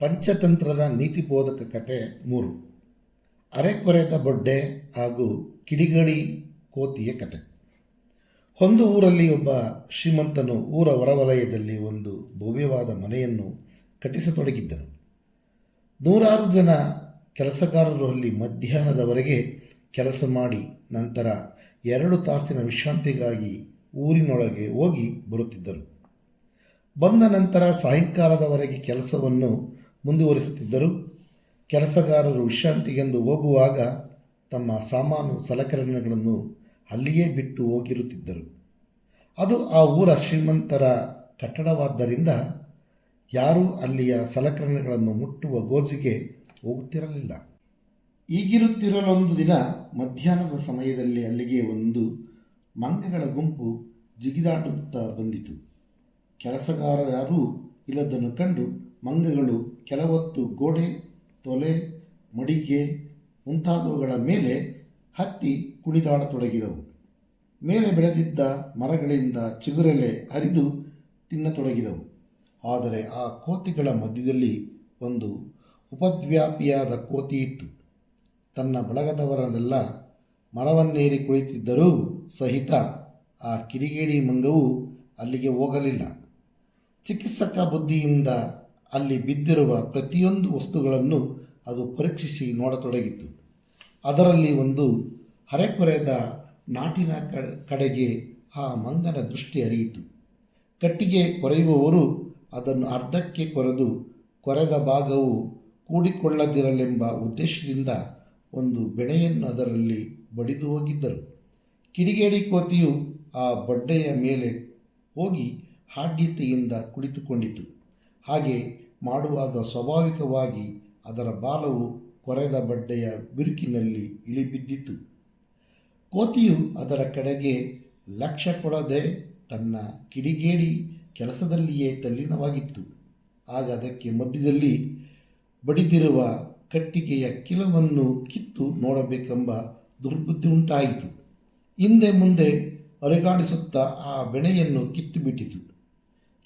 ಪಂಚತಂತ್ರದ ನೀತಿಬೋಧಕ ಕತೆ ಮೂರು. ಅರೆಕೊರೆದ ಬೊಡ್ಡೆ ಹಾಗೂ ಕಿಡಿಗಳಿ ಕೋತಿಯ ಕತೆ. ಒಂದು ಊರಲ್ಲಿ ಒಬ್ಬ ಶ್ರೀಮಂತನು ಊರ ಹೊರವಲಯದಲ್ಲಿ ಒಂದು ಭವ್ಯವಾದ ಮನೆಯನ್ನು ಕಟ್ಟಿಸತೊಡಗಿದ್ದನು. ನೂರಾರು ಜನ ಕೆಲಸಗಾರರು ಅಲ್ಲಿ ಮಧ್ಯಾಹ್ನದವರೆಗೆ ಕೆಲಸ ಮಾಡಿ ನಂತರ ಎರಡು ತಾಸಿನ ವಿಶ್ರಾಂತಿಗಾಗಿ ಊರಿನೊಳಗೆ ಹೋಗಿ ಬರುತ್ತಿದ್ದರು. ಬಂದ ನಂತರ ಸಾಯಂಕಾಲದವರೆಗೆ ಕೆಲಸವನ್ನು ಮುಂದುವರಿಸುತ್ತಿದ್ದರು. ಕೆಲಸಗಾರರು ವಿಶ್ರಾಂತಿಗೆಂದು ಹೋಗುವಾಗ ತಮ್ಮ ಸಾಮಾನು ಸಲಕರಣೆಗಳನ್ನು ಅಲ್ಲಿಯೇ ಬಿಟ್ಟು ಹೋಗಿರುತ್ತಿದ್ದರು. ಅದು ಆ ಊರ ಶ್ರೀಮಂತರ ಕಟ್ಟಡವಾದ್ದರಿಂದ ಯಾರೂ ಅಲ್ಲಿಯ ಸಲಕರಣೆಗಳನ್ನು ಮುಟ್ಟುವ ಗೋಜಿಗೆ ಹೋಗುತ್ತಿರಲಿಲ್ಲ. ಈಗಿರುತ್ತಿರಲೊಂದು ದಿನ ಮಧ್ಯಾಹ್ನದ ಸಮಯದಲ್ಲಿ ಅಲ್ಲಿಗೆ ಒಂದು ಮಂಗಗಳ ಗುಂಪು ಜಿಗಿದಾಟುತ್ತಾ ಬಂದಿತು. ಕೆಲಸಗಾರರು ಇಲ್ಲದನ್ನು ಕಂಡು ಮಂಗಗಳು ಕೆಲವೊತ್ತು ಗೋಡೆ, ತೊಲೆ ಮಡಿಕೆ ಮುಂತಾದವುಗಳ ಮೇಲೆ ಹತ್ತಿ ಕುಣಿದಾಡತೊಡಗಿದವು. ಮೇಲೆ ಬೆಳೆದಿದ್ದ ಮರಗಳಿಂದ ಚಿಗುರೆಲೆ ಹರಿದು ತಿನ್ನತೊಡಗಿದವು. ಆದರೆ ಆ ಕೋತಿಗಳ ಮಧ್ಯದಲ್ಲಿ ಒಂದು ಉಪದ್ವ್ಯಾಪಿಯಾದ ಕೋತಿ ಇತ್ತು. ತನ್ನ ಬಳಗದವರನ್ನೆಲ್ಲ ಮರವನ್ನೇರಿ ಕುಳಿತಿದ್ದರೂ ಸಹಿತ ಆ ಕಿಡಿಗೇಡಿ ಮಂಗವು ಅಲ್ಲಿಗೆ ಹೋಗಲಿಲ್ಲ. ಚಿಕಿತ್ಸಕ ಬುದ್ಧಿಯಿಂದ ಅಲ್ಲಿ ಬಿದ್ದಿರುವ ಪ್ರತಿಯೊಂದು ವಸ್ತುಗಳನ್ನು ಅದು ಪರೀಕ್ಷಿಸಿ ನೋಡತೊಡಗಿತು. ಅದರಲ್ಲಿ ಒಂದು ಹರೆಕೊರೆದ ನಾಟಿನ ಕಡೆಗೆ ಆ ಮಂಗನ ದೃಷ್ಟಿ ಹರಿಯಿತು. ಕಟ್ಟಿಗೆ ಕೊರೆಯುವವರು ಅದನ್ನು ಅರ್ಧಕ್ಕೆ ಕೊರೆದು ಕೊರೆದ ಭಾಗವು ಕೂಡಿಕೊಳ್ಳದಿರಲೆಂಬ ಉದ್ದೇಶದಿಂದ ಒಂದು ಬೆಣೆಯನ್ನು ಅದರಲ್ಲಿ ಬಡಿದು ಹೋಗಿದ್ದರು. ಕಿಡಿಗೇಡಿ ಕೋತಿಯು ಆ ಬಡ್ಡೆಯ ಮೇಲೆ ಹೋಗಿ ಹಾಡ್ಯತೆಯಿಂದ ಕುಳಿತುಕೊಂಡಿತು. ಹಾಗೆ ಮಾಡುವಾಗ ಸ್ವಾಭಾವಿಕವಾಗಿ ಅದರ ಬಾಲವು ಕೊರೆದ ಬಡ್ಡೆಯ ಬಿರುಕಿನಲ್ಲಿ ಇಳಿಬಿದ್ದಿತು. ಕೋತಿಯು ಅದರ ಕಡೆಗೆ ಲಕ್ಷ್ಯ ಕೊಡದೆ ತನ್ನ ಕಿಡಿಗೇಡಿ ಕೆಲಸದಲ್ಲಿಯೇ ತಲ್ಲಿನವಾಗಿತ್ತು. ಆಗ ಅದಕ್ಕೆ ಮಧ್ಯದಲ್ಲಿ ಬಡಿದಿರುವ ಕಟ್ಟಿಗೆಯ ಕಿಲವನ್ನು ಕಿತ್ತು ನೋಡಬೇಕೆಂಬ ದುರ್ಬುದ್ಧಿ ಉಂಟಾಯಿತು. ಹಿಂದೆ ಮುಂದೆ ಅರಿಗಾಡಿಸುತ್ತಾ ಆ ಬೆಣೆಯನ್ನು ಕಿತ್ತು ಬಿಟ್ಟಿತು.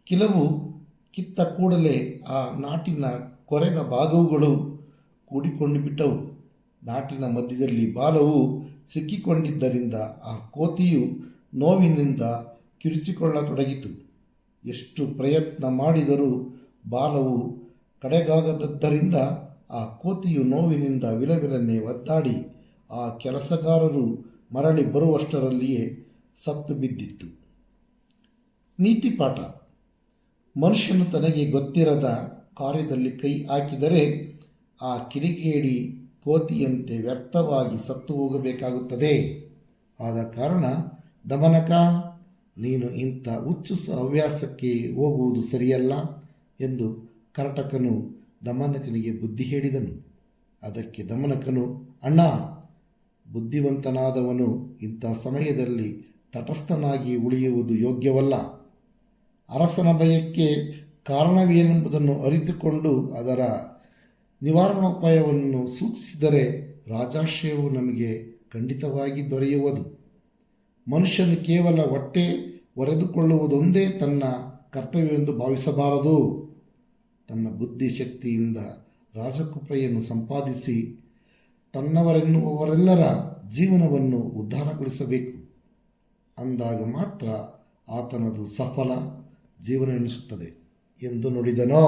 ಕಿಲವು ಕಿತ್ತ ಕೂಡಲೇ ಆ ನಾಟಿನ ಕೊರೆದ ಭಾಗವುಗಳು ಕೂಡಿಕೊಂಡು ಬಿಟ್ಟವು. ನಾಟಿನ ಮಧ್ಯದಲ್ಲಿ ಬಾಲವು ಸಿಕ್ಕಿಕೊಂಡಿದ್ದರಿಂದ ಆ ಕೋತಿಯು ನೋವಿನಿಂದ ಕಿರುಚಿಕೊಳ್ಳತೊಡಗಿತು. ಎಷ್ಟು ಪ್ರಯತ್ನ ಮಾಡಿದರೂ ಬಾಲವು ಕಡೆಗಾಗದ್ದರಿಂದ ಆ ಕೋತಿಯು ನೋವಿನಿಂದ ವಿಲವಿಲನೆ ಒದ್ದಾಡಿ ಆ ಕೆಲಸಗಾರರು ಮರಳಿ ಬರುವಷ್ಟರಲ್ಲಿಯೇ ಸತ್ತು ಬಿದ್ದಿತ್ತು. ನೀತಿ ಪಾಠ ಮನುಷ್ಯನು ತನಗೆ ಗೊತ್ತಿರದ ಕಾರ್ಯದಲ್ಲಿ ಕೈ ಹಾಕಿದರೆ ಆ ಕಿಡಿಗೇಡಿ ಕೋತಿಯಂತೆ ವ್ಯರ್ಥವಾಗಿ ಸತ್ತು ಹೋಗಬೇಕಾಗುತ್ತದೆ. ಆದ ಕಾರಣ, ದಮನಕ, ನೀನು ಇಂಥ ಹುಚ್ಚು ಹವ್ಯಾಸಕ್ಕೆ ಹೋಗುವುದು ಸರಿಯಲ್ಲ ಎಂದು ಕರಟಕನು ದಮನಕನಿಗೆ ಬುದ್ಧಿ ಹೇಳಿದನು. ಅದಕ್ಕೆ ದಮನಕನು, ಅಣ್ಣ, ಬುದ್ಧಿವಂತನಾದವನು ಇಂಥ ಸಮಯದಲ್ಲಿ ತಟಸ್ಥನಾಗಿ ಉಳಿಯುವುದು ಯೋಗ್ಯವಲ್ಲ. ಅರಸನ ಭಯಕ್ಕೆ ಕಾರಣವೇನೆಂಬುದನ್ನು ಅರಿತುಕೊಂಡು ಅದರ ನಿವಾರಣೋಪಾಯವನ್ನು ಸೂಚಿಸಿದರೆ ರಾಜಾಶ್ರಯವು ನಮಗೆ ಖಂಡಿತವಾಗಿ ದೊರೆಯುವುದು. ಮನುಷ್ಯನು ಕೇವಲ ಹೊಟ್ಟೆ ಒರೆದುಕೊಳ್ಳುವುದೊಂದೇ ತನ್ನ ಕರ್ತವ್ಯವೆಂದು ಭಾವಿಸಬಾರದು. ತನ್ನ ಬುದ್ಧಿಶಕ್ತಿಯಿಂದ ರಾಜಕುಪ್ರೆಯನ್ನು ಸಂಪಾದಿಸಿ ತನ್ನವರೆನ್ನುವರೆಲ್ಲರ ಜೀವನವನ್ನು ಉದ್ಧಾರಗೊಳಿಸಬೇಕು. ಅಂದಾಗ ಮಾತ್ರ ಆತನದು ಸಫಲ ಜೀವನ ಎನಿಸುತ್ತದೆ ಎಂದು ನುಡಿದನೋ